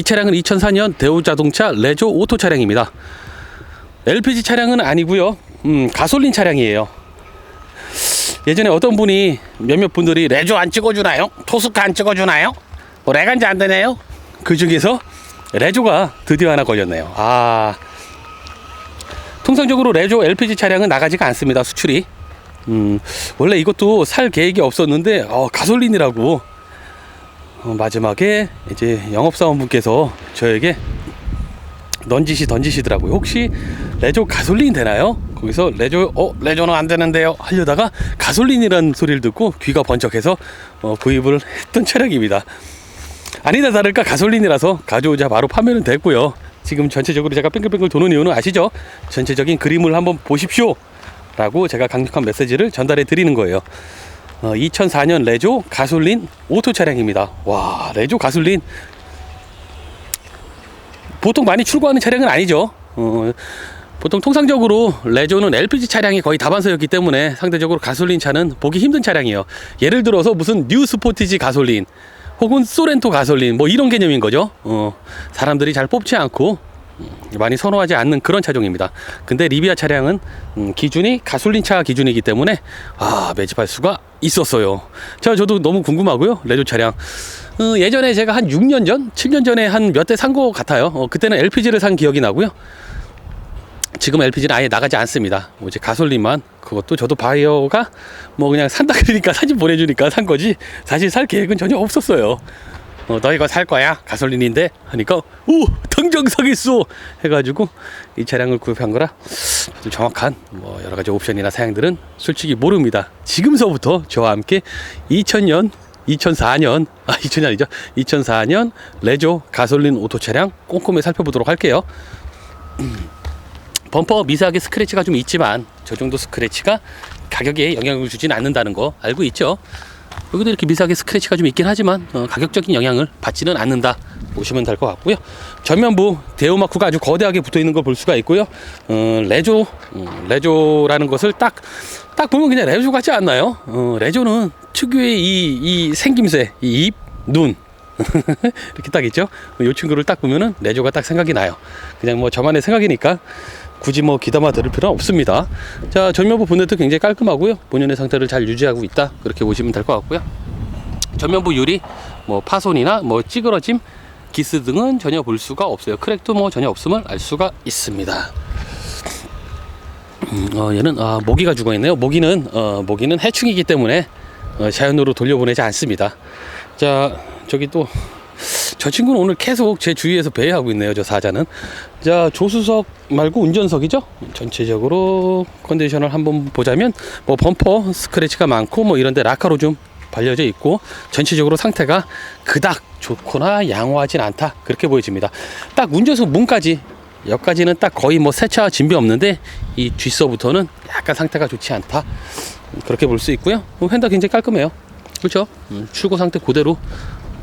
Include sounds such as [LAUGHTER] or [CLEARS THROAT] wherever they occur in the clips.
이 차량은 2004년 대우자동차 레조 오토 차량입니다. LPG 차량은 아니고요. 음, 가솔린 차량이에요. 예전에 어떤 분이 몇몇 분들이 레조 안 찍어주나요? 토스카 안 찍어주나요? 뭐 레간지 안 되네요? 그 중에서 레조가 드디어 하나 걸렸네요. 아 통상적으로 레조 LPG 차량은 나가지가 않습니다. 수출이. 음, 원래 이것도 살 계획이 없었는데 어, 가솔린이라고 어, 마지막에 이제 영업사원분께서 저에게 넌지시 던지시더라고요. 혹시 레조 가솔린 되나요? 거기서 레조 어 레조는 안 되는데요. 하려다가 가솔린이라는 소리를 듣고 귀가 번쩍해서 어, 구입을 했던 차량입니다. 아니다 다를까 가솔린이라서 가져오자 바로 판매는 됐고요. 지금 전체적으로 제가 뺑글뺑글 도는 이유는 아시죠? 전체적인 그림을 한번 보십시오. 라고 제가 강력한 메시지를 전달해 드리는 거예요. 어, 2004년 레조 가솔린 오토 차량입니다. 와, 레조 가솔린 보통 많이 출고하는 차량은 아니죠. 어, 보통 통상적으로 레조는 LPG 차량이 거의 다반사였기 때문에 상대적으로 가솔린 차는 보기 힘든 차량이에요. 예를 들어서 무슨 뉴 스포티지 가솔린 혹은 소렌토 가솔린 뭐 이런 개념인 거죠. 어, 사람들이 잘 뽑지 않고 음, 많이 선호하지 않는 그런 차종입니다. 근데 리비아 차량은 음, 기준이 가솔린 차 기준이기 때문에 아 매집할 수가 있었어요. 자 저도 너무 궁금하고요. 레조 차량 어, 예전에 제가 한 6년 전, 7년 전에 한 몇 대 산 거 같아요. 어, 그때는 LPG를 산 기억이 나고요. 지금 LPG는 아예 나가지 않습니다. 뭐 이제 가솔린만 그것도 저도 바이어가 뭐 그냥 산다 그러니까 [LAUGHS] 사진 보내주니까 산 거지 사실 살 계획은 전혀 없었어요. 어, 너 이거 살 거야 가솔린인데 하니까 오 당장 사겠어 해가지고 이 차량을 구입한 거라 좀 정확한 뭐 여러 가지 옵션이나 사양들은 솔직히 모릅니다. 지금서부터 저와 함께 2000년 2004년 아 2000년 아니죠 2004년 레조 가솔린 오토 차량 꼼꼼히 살펴보도록 할게요. [CLEARS THROAT] 범퍼 미세하게 스크래치가 좀 있지만 저 정도 스크래치가 가격에 영향을 주진 않는다는 거 알고 있죠? 여기도 이렇게 미세하게 스크래치가 좀 있긴 하지만 어, 가격적인 영향을 받지는 않는다 보시면 될 것 같고요. 전면부 대우마크가 아주 거대하게 붙어 있는 걸 볼 수가 있고요. 어, 레조 음, 레조라는 것을 딱 딱 보면 그냥 레조 같지 않나요? 어, 레조는 특유의 이, 이 생김새, 이 입, 눈 [LAUGHS] 이렇게 딱 있죠. 이 친구를 딱 보면은 레조가 딱 생각이 나요. 그냥 뭐 저만의 생각이니까 굳이 뭐 기담아 들을 필요는 없습니다. 자 전면부 본네트 굉장히 깔끔하고요. 본연의 상태를 잘 유지하고 있다 그렇게 보시면 될 것 같고요. 전면부 유리 뭐 파손이나 뭐 찌그러짐 기스 등은 전혀 볼 수가 없어요. 크랙도 뭐 전혀 없음을 알 수가 있습니다. 음, 어, 얘는 아, 모기가 죽어 있네요. 모기는 어, 모기는 해충이기 때문에 어, 자연으로 돌려보내지 않습니다. 자 저기 또 저 친구는 오늘 계속 제 주위에서 배회하고 있네요. 저 사자는. 자 조수석 말고 운전석이죠. 전체적으로 컨디션을 한번 보자면 뭐 범퍼 스크래치가 많고 뭐 이런데 라카로 좀 발려져 있고 전체적으로 상태가 그닥 좋거나 양호하진 않다 그렇게 보여집니다. 딱 운전석 문까지 여기까지는 딱 거의 뭐 세차 진비 없는데 이 뒷서부터는 약간 상태가 좋지 않다 그렇게 볼 수 있고요. 어, 휀다 굉장히 깔끔해요. 그렇죠? 음, 출고 상태 그대로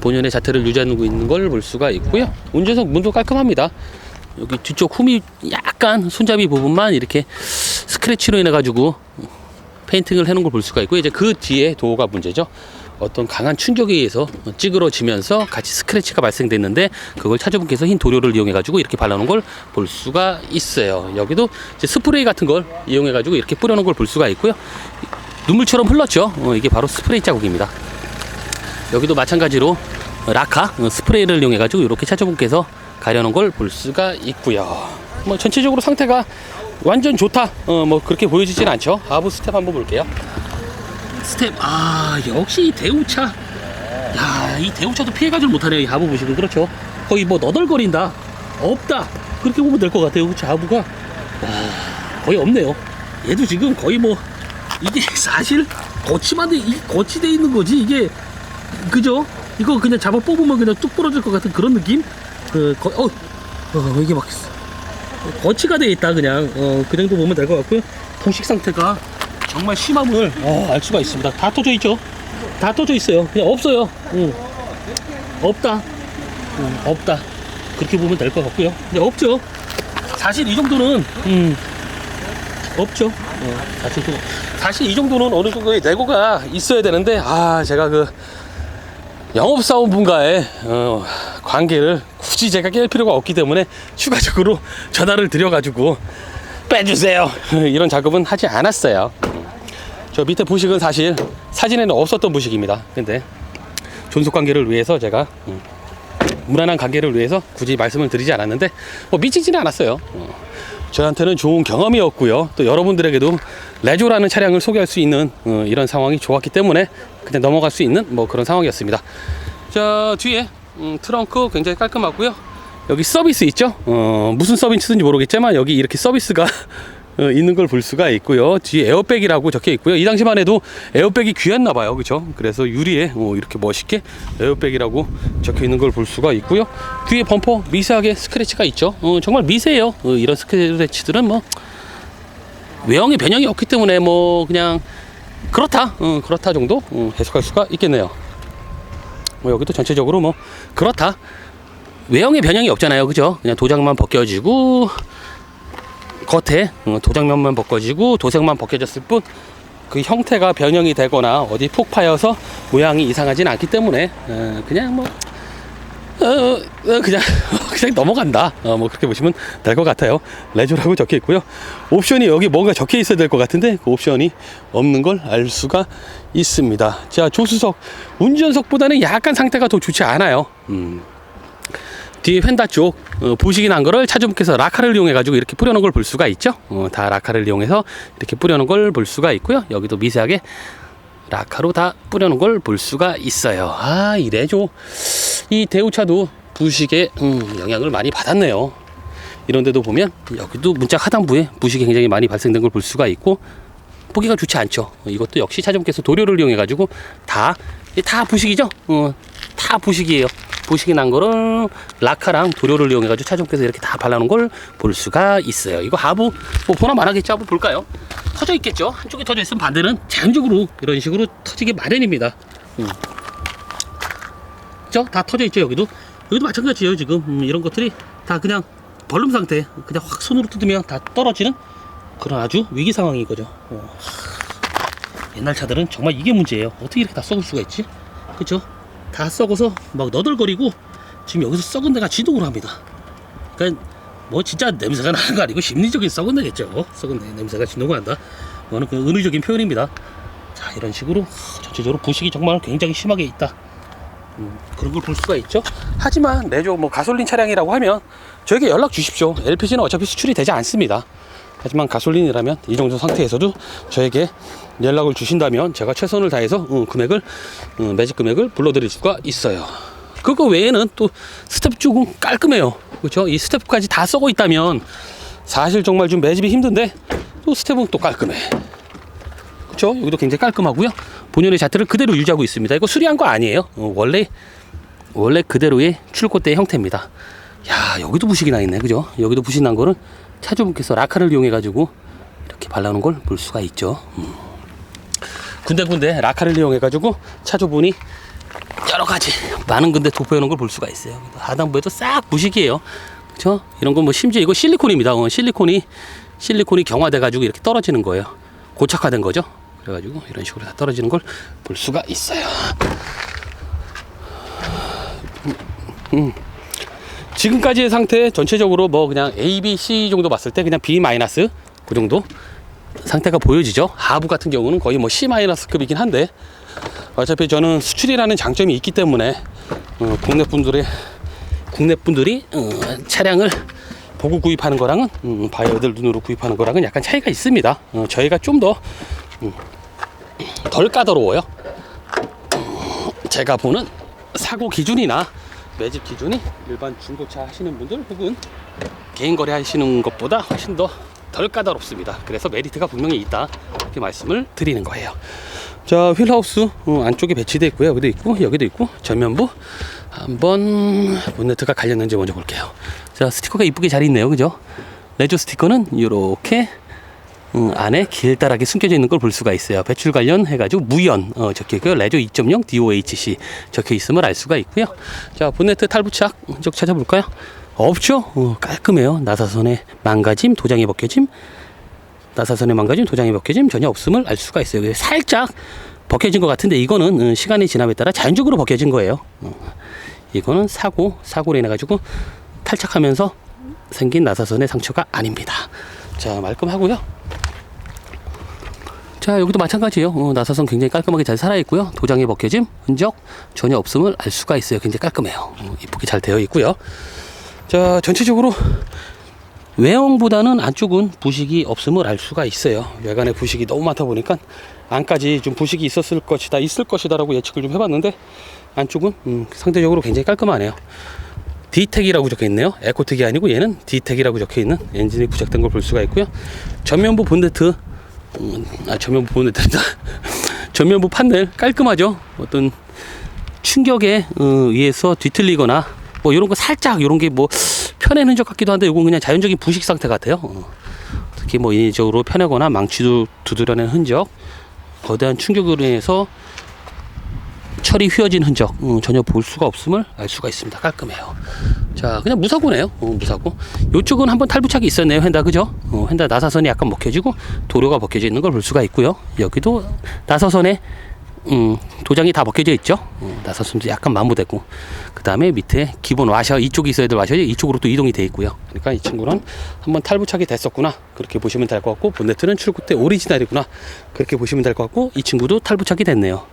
본연의 자태를 유지하고 있는 걸 볼 수가 있고요. 운전석 문도 깔끔합니다. 여기 뒤쪽 홈이 약간 손잡이 부분만 이렇게 스크래치로 인해 가지고 페인팅을 해놓은 걸 볼 수가 있고 이제 그 뒤에 도어가 문제죠. 어떤 강한 충격에 의해서 찌그러지면서 같이 스크래치가 발생됐는데 그걸 차주분께서 흰 도료를 이용해 가지고 이렇게 발라놓은 걸 볼 수가 있어요. 여기도 이제 스프레이 같은 걸 이용해 가지고 이렇게 뿌려놓은 걸 볼 수가 있고요. 눈물처럼 흘렀죠. 어, 이게 바로 스프레이 자국입니다. 여기도 마찬가지로 라카 어, 스프레이를 이용해 가지고 이렇게 차주분께서 가려놓은 걸볼 수가 있고요. 뭐 전체적으로 상태가 완전 좋다. 어, 뭐 그렇게 보여지진 않죠. 하부 스텝 한번 볼게요. 스텝 아 역시 이 대우차. 야 이 대우차도 피해가지를 못하네요 이 하부 보시면. 그렇죠? 거의 뭐 너덜거린다. 없다. 그렇게 보면 될 것 같아요 그렇죠 하부가? 와, 거의 없네요. 얘도 지금 거의 뭐 이게 [LAUGHS] 사실 거치만 돼, 이 거치돼 있는 거지. 이게 그죠? 이거 그냥 잡아 뽑으면 그냥 뚝 부러질 것 같은 그런 느낌 그 거, 어, 어 이게 막 거치가 돼 있다 그냥. 어, 그 정도 보면 될 것 같고요. 부식 상태가 정말 심함을 어, 알 수가 있습니다. 다 터져 있죠? 다 터져 있어요. 그냥 없어요. 응. 없다. 응, 없다. 그렇게 보면 될 것 같고요. 근데 없죠? 사실 이 정도는 음, 없죠? 어, 사실, 또- 사실 이 정도는 어느 정도의 내고가 있어야 되는데 아 제가 그 영업사원분과의 어, 관계를 굳이 제가 깰 필요가 없기 때문에 추가적으로 전화를 드려가지고 빼주세요. [LAUGHS] 이런 작업은 하지 않았어요. 저 밑에 부식은 사실 사진에는 없었던 부식입니다. 근데 존속 관계를 위해서 제가 음, 무난한 관계를 위해서 굳이 말씀을 드리지 않았는데 뭐 미치지는 않았어요. 어, 저한테는 좋은 경험이었고요. 또 여러분들에게도 레조라는 차량을 소개할 수 있는 어, 이런 상황이 좋았기 때문에 그냥 넘어갈 수 있는 뭐 그런 상황이었습니다. 자 뒤에 음, 트렁크 굉장히 깔끔하고요. 여기 서비스 있죠? 어, 무슨 서비스인지 모르겠지만 여기 이렇게 서비스가 [LAUGHS] 어, 있는 걸 볼 수가 있고요. 뒤에 에어백이라고 적혀 있고요. 이 당시만 해도 에어백이 귀했나 봐요. 그죠 그래서 유리에 어, 이렇게 멋있게 에어백이라고 적혀 있는 걸 볼 수가 있고요. 뒤에 범퍼 미세하게 스크래치가 있죠? 어, 정말 미세해요. 어, 이런 스크래치들은 뭐 외형의 변형이 없기 때문에 뭐 그냥 그렇다 어, 그렇다 정도 어, 해석할 수가 있겠네요 뭐 여기도 전체적으로 뭐 그렇다. 외형의 변형이 없잖아요. 그죠? 그냥 도장만 벗겨지고 겉에 어, 도장면만 벗겨지고 도색만 벗겨졌을 뿐 그 형태가 변형이 되거나 어디 폭 파여서 모양이 이상하진 않기 때문에 어, 그냥 뭐 어, 어, 그냥 [LAUGHS] 그냥 넘어간다. 어, 뭐 그렇게 보시면 될 것 같아요. 레저라고 적혀 있고요. 옵션이 여기 뭔가 적혀 있어야 될 것 같은데 그 옵션이 없는 걸 알 수가 있습니다. 자 조수석 운전석보다는 약간 상태가 더 좋지 않아요. 음. 뒤에 휀다 쪽 어, 부식이 난 거를 차주분께서 라카를 이용해 가지고 이렇게 뿌려놓은 걸 볼 수가 있죠. 어, 다 라카를 이용해서 이렇게 뿌려놓은 걸 볼 수가 있고요. 여기도 미세하게 라카로 다 뿌려놓은 걸 볼 수가 있어요. 아 이래죠. 이 대우차도 부식에 음, 영향을 많이 받았네요. 이런데도 보면 여기도 문짝 하단부에 부식이 굉장히 많이 발생된 걸 볼 수가 있고 보기가 좋지 않죠. 어, 이것도 역시 차주분께서 도료를 이용해 가지고 다 다 부식이죠. 어, 다 부식이에요. 부식이 난 거를 라카랑 도료를 이용해 가지고 차주분께서 이렇게 다 발라놓은 걸 볼 수가 있어요. 이거 하부 뭐 보나 마나겠죠. 한번 볼까요? 터져 있겠죠. 한쪽이 터져 있으면 반대는 자연적으로 이런 식으로 터지기 마련입니다. 음. 그죠? 다 터져 있죠. 여기도 여기도 마찬가지예요. 지금 음, 이런 것들이 다 그냥 벌름 상태, 그냥 확 손으로 뜯으면 다 떨어지는 그런 아주 위기 상황인 거죠. 어. 옛날 차들은 정말 이게 문제예요. 어떻게 이렇게 다 썩을 수가 있지? 그죠? 다 썩어서 막 너덜거리고 지금 여기서 썩은 데가 지독을 합니다. 그러니까 뭐 진짜 냄새가 나는 거 아니고 심리적인 썩은 데겠죠. 썩은 데 냄새가 진동을 한다. 이거는 그 은유적인 표현입니다. 자 이런 식으로 전체적으로 부식이 정말 굉장히 심하게 있다. 음, 그런 걸 볼 수가 있죠. 하지만 내조 뭐 가솔린 차량이라고 하면 저에게 연락 주십시오. LPG는 어차피 수출이 되지 않습니다. 하지만 가솔린이라면 이 정도 상태에서도 저에게 연락을 주신다면 제가 최선을 다해서 어, 금액을 어, 매직 금액을 불러드릴 수가 있어요. 그거 외에는 또 스텝 쪽은 깔끔해요. 그렇죠? 이 스텝까지 다 썩어 있다면 사실 정말 좀 매집이 힘든데 또 스텝은 또 깔끔해. 그렇죠? 여기도 굉장히 깔끔하고요. 본연의 자태를 그대로 유지하고 있습니다. 이거 수리한 거 아니에요. 어, 원래 원래 그대로의 출고대 형태입니다. 야 여기도 부식이 나 있네, 그죠? 여기도 부식 난 거는 차주분께서 라카를 이용해 가지고 이렇게 발라놓은 걸 볼 수가 있죠. 음. 군데군데 라카를 이용해 가지고 차주분이 여러 가지 많은 군데 도포해 놓은 걸 볼 수가 있어요. 하단부에도 싹 부식이에요. 그렇죠? 이런 건 뭐 심지어 이거 실리콘입니다. 어, 실리콘이 실리콘이 경화돼 가지고 이렇게 떨어지는 거예요. 고착화된 거죠. 그래가지고 이런 식으로 다 떨어지는 걸 볼 수가 있어요. 음. 지금까지의 상태 전체적으로 뭐 그냥 A, B, C 정도 봤을 때 그냥 B 마이너스 그 정도 상태가 보여지죠. 하부 같은 경우는 거의 뭐 C 마이너스급이긴 한데 어차피 저는 수출이라는 장점이 있기 때문에 어, 국내 분들의 국내 분들이 어, 차량을 보고 구입하는 거랑은 음, 바이어들 눈으로 구입하는 거랑은 약간 차이가 있습니다. 어, 저희가 좀 더덜 까다로워요. 음, 제가 보는 사고 기준이나 매집 기준이 일반 중고차 하시는 분들 혹은 개인 거래 하시는 것보다 훨씬 더 덜 까다롭습니다. 그래서 메리트가 분명히 있다 이렇게 말씀을 드리는 거예요. 자 휠하우스 어, 안쪽에 배치되어 있고요. 여기도 있고 여기도 있고 전면부 한번 본네트가 갈렸는지 먼저 볼게요. 자 스티커가 이쁘게 잘 있네요, 그죠? 레조 스티커는 이렇게 음, 안에 길다랗게 숨겨져 있는 걸 볼 수가 있어요. 배출 관련 해가지고 무연 어, 적혀 있고요. 레조 2.0 DOHC 적혀 있음을 알 수가 있고요. 자 본네트 탈부착 쪽 찾아볼까요? 없죠. 어, 깔끔해요. 나사선에 망가짐, 도장이 벗겨짐, 나사선에 망가짐, 도장이 벗겨짐 전혀 없음을 알 수가 있어요. 살짝 벗겨진 것 같은데 이거는 어, 시간이 지남에 따라 자연적으로 벗겨진 거예요. 어, 이거는 사고 사고로 인해 가지고 탈착하면서 생긴 나사선의 상처가 아닙니다. 자 말끔하고요. 자 여기도 마찬가지예요. 어, 나사선 굉장히 깔끔하게 잘 살아 있고요. 도장에 벗겨짐 흔적 전혀 없음을 알 수가 있어요. 굉장히 깔끔해요. 어, 이쁘게 잘 되어 있고요. 자 전체적으로 외형보다는 안쪽은 부식이 없음을 알 수가 있어요. 외관에 부식이 너무 많다 보니까 안까지 좀 부식이 있었을 것이다, 있을 것이다라고 예측을 좀 해봤는데 안쪽은 음, 상대적으로 굉장히 깔끔하네요. D택이라고 적혀 있네요. 에코택이 아니고 얘는 D택이라고 적혀 있는 엔진이 부착된 걸 볼 수가 있고요. 전면부 본네트, 음, 아 전면부 본네트다. [LAUGHS] 전면부 판넬 깔끔하죠. 어떤 충격에 어, 의해서 뒤틀리거나 뭐 이런 거 살짝 이런 게 뭐 편한 흔적 같기도 한데 이건 그냥 자연적인 부식 상태 같아요. 어. 특히 뭐 인위적으로 편하거나 망치도 두드려낸 흔적, 거대한 충격으로 인해서 철이 휘어진 흔적 음, 전혀 볼 수가 없음을 알 수가 있습니다. 깔끔해요. 자, 그냥 무사고네요. 어, 무사고. 이쪽은 한번 탈부착이 있었네요. 헨다 그죠? 어, 헨다 나사선이 약간 먹혀지고 도료가 벗겨져 있는 걸 볼 수가 있고요. 여기도 나사선에 음, 도장이 다 벗겨져 있죠. 어, 나사선도 약간 마모됐고 그 다음에 밑에 기본 와셔 이쪽이 있어야 될 와셔지 이쪽으로 또 이동이 돼 있고요. 그러니까 이 친구는 한번 탈부착이 됐었구나 그렇게 보시면 될 것 같고 본네트는 출고 때 오리지널이구나 그렇게 보시면 될 것 같고 이 친구도 탈부착이 됐네요.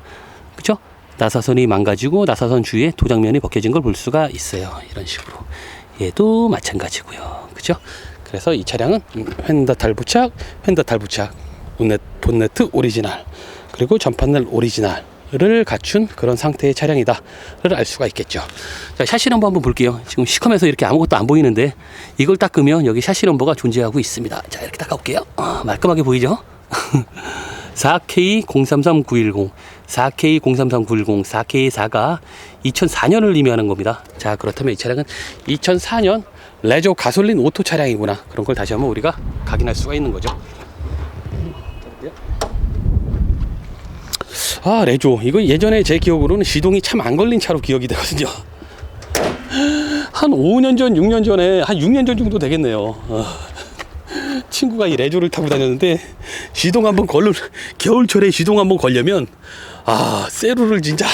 그죠? 나사선이 망가지고 나사선 주위에 도장면이 벗겨진 걸 볼 수가 있어요. 이런 식으로. 얘도 마찬가지고요. 그죠? 그래서 이 차량은 음, 휀다 탈부착, 휀다 탈부착, 본네, 본네트 오리지널, 그리고 전판넬 오리지널을 갖춘 그런 상태의 차량이다를 알 수가 있겠죠. 자, 샤시 넘버 한번 볼게요. 지금 시커면서 이렇게 아무것도 안 보이는데 이걸 닦으면 여기 샤시 넘버가 존재하고 있습니다. 자, 이렇게 닦아볼게요. 아, 말끔하게 보이죠? 4K033910, 4K033910, 4K4가 2004년을 의미하는 겁니다. 자, 그렇다면 이 차량은 2004년 레저 가솔린 오토 차량이구나. 그런 걸 다시 한번 우리가 확인할 수가 있는 거죠. 아, 레조. 이거 예전에 제 기억으로는 시동이 참 안 걸린 차로 기억이 되거든요. 한 5년 전, 6년 전에, 한 6년 전 정도 되겠네요. 어. 친구가 이 레조를 타고 다녔는데 시동 한번 걸려 겨울철에 시동 한번 걸려면 아 세로를 진짜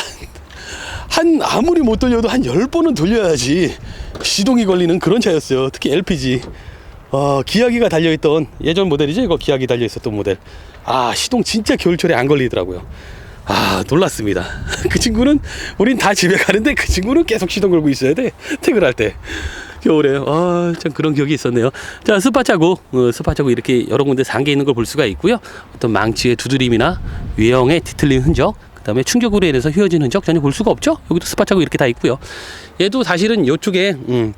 한 아무리 못 돌려도 한 열번은 돌려야지 시동이 걸리는 그런 차였어요 특히 LPG 어, 기아기가 달려있던 예전 모델이죠 이거 기아기 달려있었던 모델 아 시동 진짜 겨울철에 안 걸리더라고요 아 놀랐습니다 [LAUGHS] 그 친구는 우린 다 집에 가는데 그 친구는 계속 시동 걸고 있어야 돼 퇴근할 때 겨울에 아 참 그런 기억이 있었네요. 자 스파 자국 어, 스파 자국 이렇게 여러 군데 상계 있는 걸 볼 수가 있고요. 어떤 망치의 두드림이나 외형의 뒤틀린 흔적. 그 다음에 충격으로 인해서 휘어진 흔적 전혀 볼 수가 없죠. 여기도 스파 자국 이렇게 다 있고요. 얘도 사실은 이쪽에 음,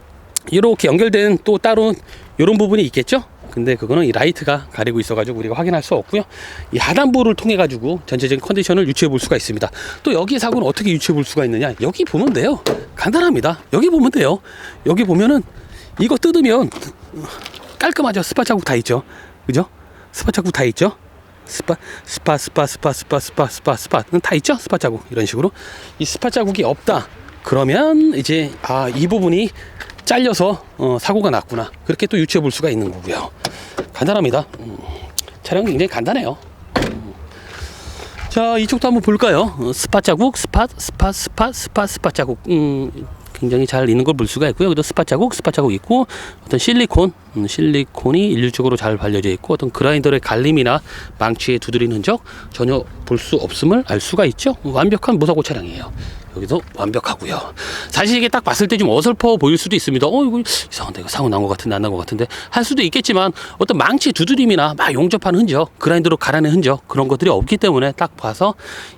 이렇게 연결된 또 따로 이런 부분이 있겠죠. 근데 그거는 이 라이트가 가리고 있어가지고 우리가 확인할 수 없고요. 이 하단부를 통해 가지고 전체적인 컨디션을 유추해 볼 수가 있습니다. 또 여기 사고는 어떻게 유추해 볼 수가 있느냐? 여기 보면 돼요. 간단합니다. 여기 보면 돼요. 여기 보면은 이거 뜯으면 깔끔하죠. 스파 자국 다 있죠. 그죠? 스파 자국 다 있죠. 스파 스파 스파 스파 스파 스파 스파 스파는 다 있죠. 스파 자국 이런 식으로 이 스파 자국이 없다. 그러면 이제 아 이 부분이 잘려서 어, 사고가 났구나. 그렇게 또 유추해 볼 수가 있는 거고요. 간단합니다. 음, 차량 굉장히 간단해요. 음. 자 이쪽도 한번 볼까요? 어, 스팟 자국 스팟 스팟 스팟 스팟 스팟 자국. 음, 굉장히 잘 있는 걸 볼 수가 있고요. 여기도 스팟 자국 스팟 자국 있고 어떤 실리콘 음, 실리콘이 일률적으로 잘 발려져 있고 어떤 그라인더의 갈림이나 망치에 두드린 흔적 전혀 볼 수 없음을 알 수가 있죠? 완벽한 무사고 차량이에요 여기도 완벽하고요. 사실 이게 딱 봤을 때 좀 어설퍼 보일 수도 있습니다. 어 이거 이상한데 이거 사고 난것 같은데 안 난 것 같은데 할 수도 있겠지만 어떤 망치 두드림이나 막 용접한 흔적, 그라인더로 갈아낸 흔적 그런 것들이 없기 때문에 딱 봐서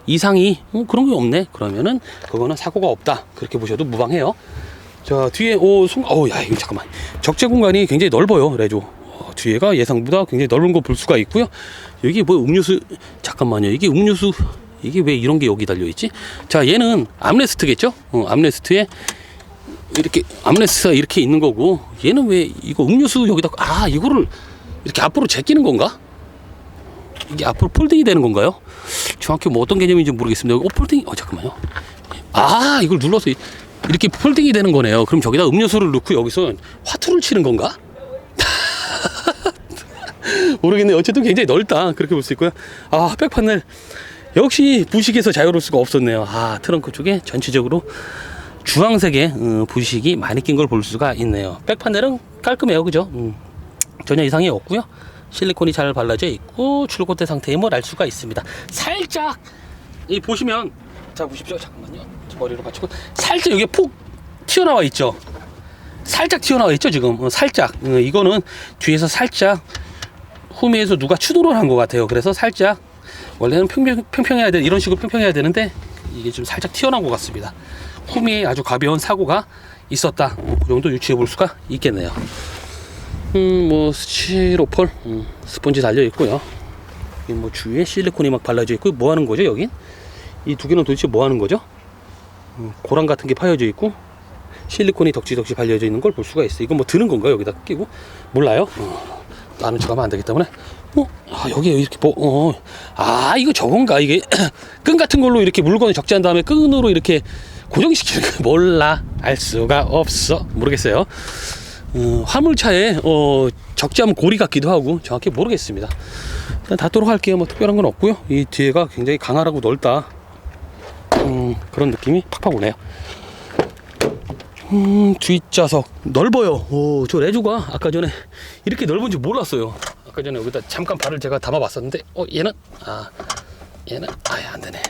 이상이 어, 그런 게 없네. 그러면은 그거는 사고가 없다. 그렇게 보셔도 무방해요. 자 뒤에 오 순간 어야 이거 잠깐만 적재 공간이 굉장히 넓어요 레조. 어, 뒤에가 예상보다 굉장히 넓은 거 볼 수가 있고요. 여기 뭐 음료수 잠깐만요. 이게 음료수 이게 왜 이런 게 여기 달려 있지? 자, 얘는 암레스트겠죠? 어, 암레스트에 이렇게 암레스트가 이렇게 있는 거고 얘는 왜 이거 음료수 여기다 아 이거를 이렇게 앞으로 제끼는 건가? 이게 앞으로 폴딩이 되는 건가요? 정확히 뭐 어떤 개념인지 모르겠습니다. 어 폴딩 어 잠깐만요. 아 이걸 눌러서 이- 이렇게 폴딩이 되는 거네요. 그럼 저기다 음료수를 넣고 여기서 화투를 치는 건가? [LAUGHS] 모르겠네요. 어쨌든 굉장히 넓다. 그렇게 볼 수 있고요. 아, 백 판넬. 역시 부식에서 자유로울 수가 없었네요. 아, 트렁크 쪽에 전체적으로 주황색의 어, 부식이 많이 낀 걸 볼 수가 있네요. 백 판넬은 깔끔해요, 그죠? 음, 전혀 이상이 없고요. 실리콘이 잘 발라져 있고 출고대 상태임을 알 수가 있습니다. 살짝 이 보시면 자 보십시오. 잠깐만요. 저 머리로 받치고 살짝 여기 폭 튀어나와 있죠. 살짝 튀어나와 있죠 지금 어, 살짝 어, 이거는 뒤에서 살짝 후미에서 누가 추돌을 한 것 같아요. 그래서 살짝 원래는 평평, 평평해야 돼 이런 식으로 평평해야 되는데 이게 좀 살짝 튀어나온 것 같습니다. 후미에 아주 가벼운 사고가 있었다. 그 정도 유추해 볼 수가 있겠네요. 음, 뭐 스티로폴 음, 스펀지 달려 있고요. 이뭐 주위에 실리콘이 막 발라져 있고 뭐 하는 거죠 여긴? 이 두 개는 도대체 뭐 하는 거죠? 음, 고랑 같은 게 파여져 있고 실리콘이 덕지덕지 발려져 있는 걸 볼 수가 있어. 이건 뭐 드는 건가요? 여기다 끼고 몰라요. 어, 나는 척하면 안 되기 때문에. 어, 아, 여기에 이렇게 뭐, 어, 아, 이거 저건가? 이게 [CLEARS THROAT] 끈 같은 걸로 이렇게 물건을 적재한 다음에 끈으로 이렇게 고정시키는 거 [LAUGHS] 몰라. 알 수가 없어. 모르겠어요. 어, 화물차에 어, 적재하면 고리 같기도 하고 정확히 모르겠습니다. 일단 닫도록 할게요. 뭐 특별한 건 없고요. 이 뒤에가 굉장히 강하고 넓다. 음, 그런 느낌이 팍팍 오네요. 음, 뒷좌석 넓어요. 오, 저 레조가 아까 전에 이렇게 넓은지 몰랐어요. 아까 전에 여기다 잠깐 발을 제가 담아봤었는데, 어, 얘는 아, 얘는 아예 안 되네.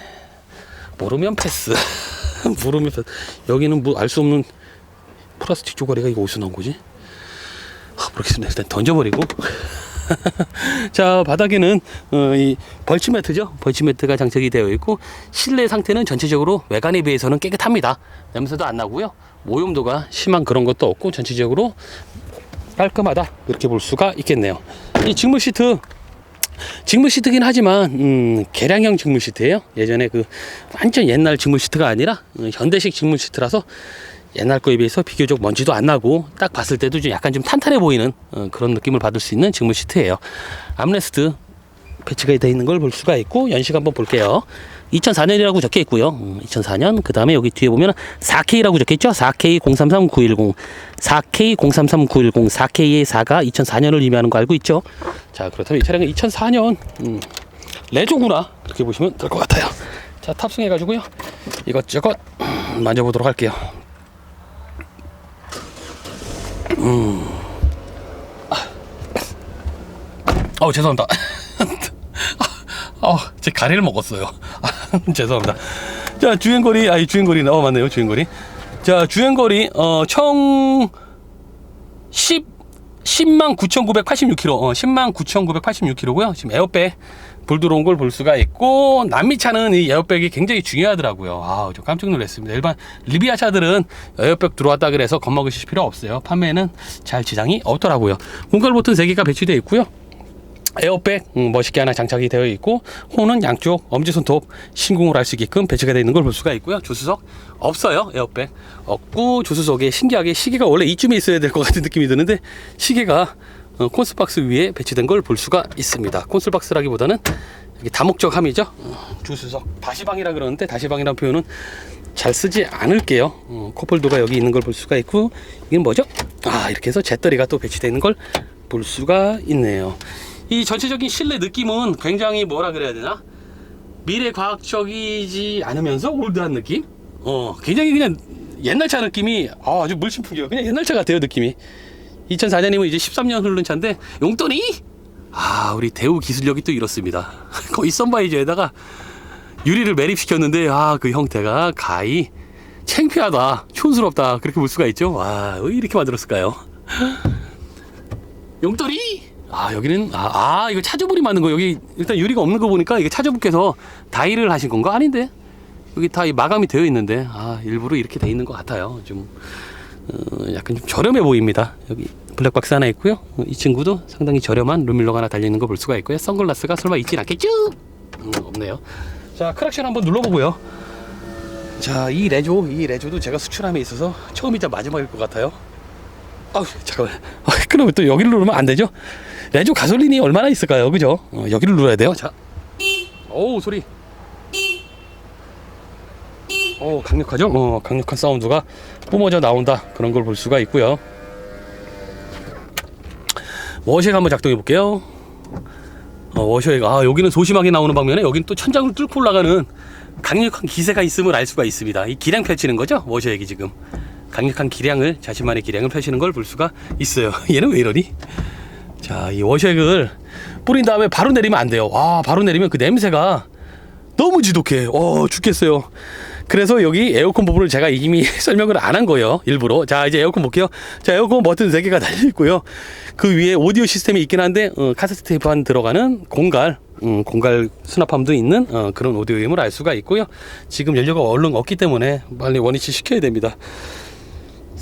모르면 패스. [LAUGHS] 모르면 패스. 여기는 뭐 알 수 없는 플라스틱 조가리가 이거 어디서 나온 거지? 아, 모르겠습니다. 일단 던져버리고. [LAUGHS] 자 바닥에는 어, 이 벌침 매트죠 벌침 매트가 장착이 되어 있고 실내 상태는 전체적으로 외관에 비해서는 깨끗합니다 냄새도 안 나고요 오염도가 심한 그런 것도 없고 전체적으로 깔끔하다 이렇게 볼 수가 있겠네요 이 직물 시트 직물 시트긴 하지만 음, 개량형 직물 시트예요 예전에 그 완전 옛날 직물 시트가 아니라 어, 현대식 직물 시트라서 옛날 거에 비해서 비교적 먼지도 안 나고 딱 봤을 때도 좀 약간 좀 탄탄해 보이는 어, 그런 느낌을 받을 수 있는 직물 시트예요. 암레스트 배치가 되어 있는 걸 볼 수가 있고 연식 한번 볼게요. 2004년이라고 적혀 있고요. 2004년 그 다음에 여기 뒤에 보면 4K라고 적혀 있죠. 4K 033910 4K 033910 4K의 4가 2004년을 의미하는 거 알고 있죠. 자 그렇다면 이 차량은 2004년 음, 레조구나 이렇게 보시면 될 것 같아요. 자 탑승해 가지고요 이것저것 음, 만져보도록 할게요. 어 죄송합니다. [LAUGHS] 어, 제 가래를 먹었어요. [LAUGHS] 죄송합니다. 자 주행거리, 아니 주행거리, 어 맞네요 주행거리. 자 주행거리 어총 10 10만 9,986km, 어, 10만 9,986km고요. 지금 에어백 불 들어온 걸 볼 수가 있고 남미차는 이 에어백이 굉장히 중요하더라고요. 아, 저 깜짝 놀랐습니다. 일반 리비아 차들은 에어백 들어왔다 그래서 겁먹으실 필요 없어요. 판매는 잘 지장이 없더라고요. 공갈 버튼 3개가 배치되어 있고요. 에어백 음, 멋있게 하나 장착이 되어 있고 호는 양쪽 엄지손톱 신공을 할 수 있게끔 배치가 되어 있는 걸 볼 수가 있고요. 조수석 없어요 에어백. 없고 조수석에 신기하게 시계가 원래 이쯤에 있어야 될 것 같은 느낌이 드는데 시계가 어, 콘솔박스 위에 배치된 걸 볼 수가 있습니다. 콘솔박스라기보다는 이게 다목적함이죠. 어, 조수석 다시방이라 그러는데 다시방이라는 표현은 잘 쓰지 않을게요. 어, 컵홀더가 여기 있는 걸 볼 수가 있고 이건 뭐죠? 아 이렇게 해서 잿더리가 또 배치되어 있는 걸 볼 수가 있네요 이 전체적인 실내 느낌은 굉장히 뭐라 그래야 되나? 미래 과학적이지 않으면서 올드한 느낌? 어 굉장히 그냥 옛날 차 느낌이 아, 아주 물씬풍기요 그냥 옛날 차 같아요 느낌이. 2004년이면 이제 13년 흐른 차인데 용돈이? 아 우리 대우 기술력이 또 이렇습니다. [LAUGHS] 거의 썬바이저에다가 유리를 매립시켰는데 아 그 형태가 가히 창피하다 촌스럽다 그렇게 볼 수가 있죠? 와 왜 이렇게 만들었을까요? [LAUGHS] 용돈이 아 여기는 아, 아 이거 차주분이 만든 거. 여기 일단 유리가 없는 거 보니까 이게 차주분께서 다이를 하신 건가? 아닌데. 여기 다이 마감이 되어 있는데. 아 일부러 이렇게 돼 있는 것 같아요. 좀 어, 약간 좀 저렴해 보입니다. 여기 블랙박스 하나 있고요. 어, 이 친구도 상당히 저렴한 루밀러가 하나 달려 있는 거 볼 수가 있고요. 선글라스가 설마 있진 않겠죠? 음, 없네요. 자 크락션 한번 눌러보고요. 자 이 레조 이 레조도 제가 수출함에 있어서 처음이자 마지막일 것 같아요. 아우 잠깐만. 아, 그러면 또 여기를 누르면 안 되죠 레조 가솔린이 얼마나 있을까요? 그죠? 어, 여기를 눌러야 돼요. 자 오 소리. 오 강력하죠? 어 강력한 사운드가 뿜어져 나온다. 그런 걸 볼 수가 있고요. 워셔가 한번 작동해 볼게요. 어, 워셔가 아 여기는 소심하게 나오는 방면에 여기는 또 천장을 뚫고 올라가는 강력한 기세가 있음을 알 수가 있습니다. 이 기량 펼치는 거죠? 워셔액이 지금. 강력한 기량을 자신만의 기량을 펼치는 걸 볼 수가 있어요. [LAUGHS] 얘는 왜 이러니? 자, 이 워셔액을 뿌린 다음에 바로 내리면 안 돼요. 와, 바로 내리면 그 냄새가 너무 지독해. 어, 죽겠어요. 그래서 여기 에어컨 부분을 제가 이미 [LAUGHS] 설명을 안 한 거예요. 일부러. 자, 이제 에어컨 볼게요. 자, 에어컨 버튼 3개가 [LAUGHS] 달려 있고요. 그 위에 오디오 시스템이 있긴 한데, 어, 카세트 테이프 안 들어가는 공갈, 음, 공갈 수납함도 있는 어, 그런 오디오임을 알 수가 있고요. 지금 연료가 얼른 없기 때문에 빨리 원위치 시켜야 됩니다.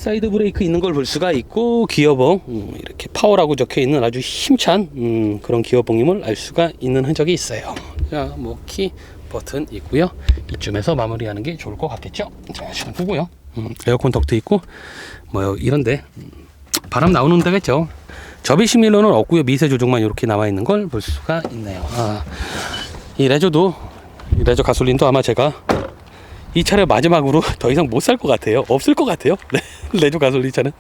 사이드 브레이크 있는 걸 볼 수가 있고 기어봉 음, 이렇게 파워라고 적혀 있는 아주 힘찬 음, 그런 기어봉임을 알 수가 있는 흔적이 있어요. 자, 뭐 키 버튼 있고요. 이쯤에서 마무리하는 게 좋을 것 같겠죠. 자, 시간 끄고요. 음, 에어컨 덕트 있고 뭐 이런데 음, 바람 나오는 데겠죠. 접이식 밀러는 없고요. 미세 조정만 이렇게 나와 있는 걸 볼 수가 있네요. 아, 이 레저도 이 레저 가솔린도 아마 제가 이 차를 마지막으로 [LAUGHS] 더 이상 못 살 것 같아요. 없을 것 같아요. 네, [LAUGHS] 레조 가솔린 차는.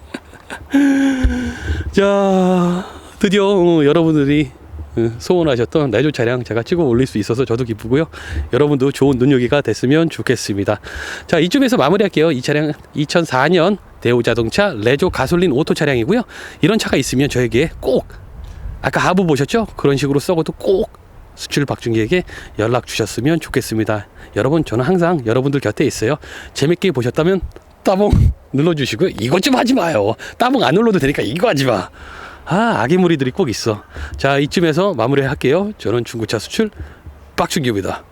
[LAUGHS] 자, 드디어 어, 여러분들이 어, 소원하셨던 레조 차량 제가 찍어 올릴 수 있어서 저도 기쁘고요. 여러분도 좋은 눈요기가 됐으면 좋겠습니다. 자, 이쯤에서 마무리할게요. 이 차량 2004년 대우 자동차 레조 가솔린 오토 차량이고요. 이런 차가 있으면 저에게 꼭 아까 하부 보셨죠? 그런 식으로 썩어도 꼭 수출 박준기에게 연락 주셨으면 좋겠습니다. 여러분 저는 항상 여러분들 곁에 있어요. 재밌게 보셨다면 따봉 눌러주시고요. 이것 좀 하지 마요. 따봉 안 눌러도 되니까 이거 하지 마. 아 악의 무리들이 꼭 있어. 자 이쯤에서 마무리할게요. 저는 중고차 수출 박준기입니다.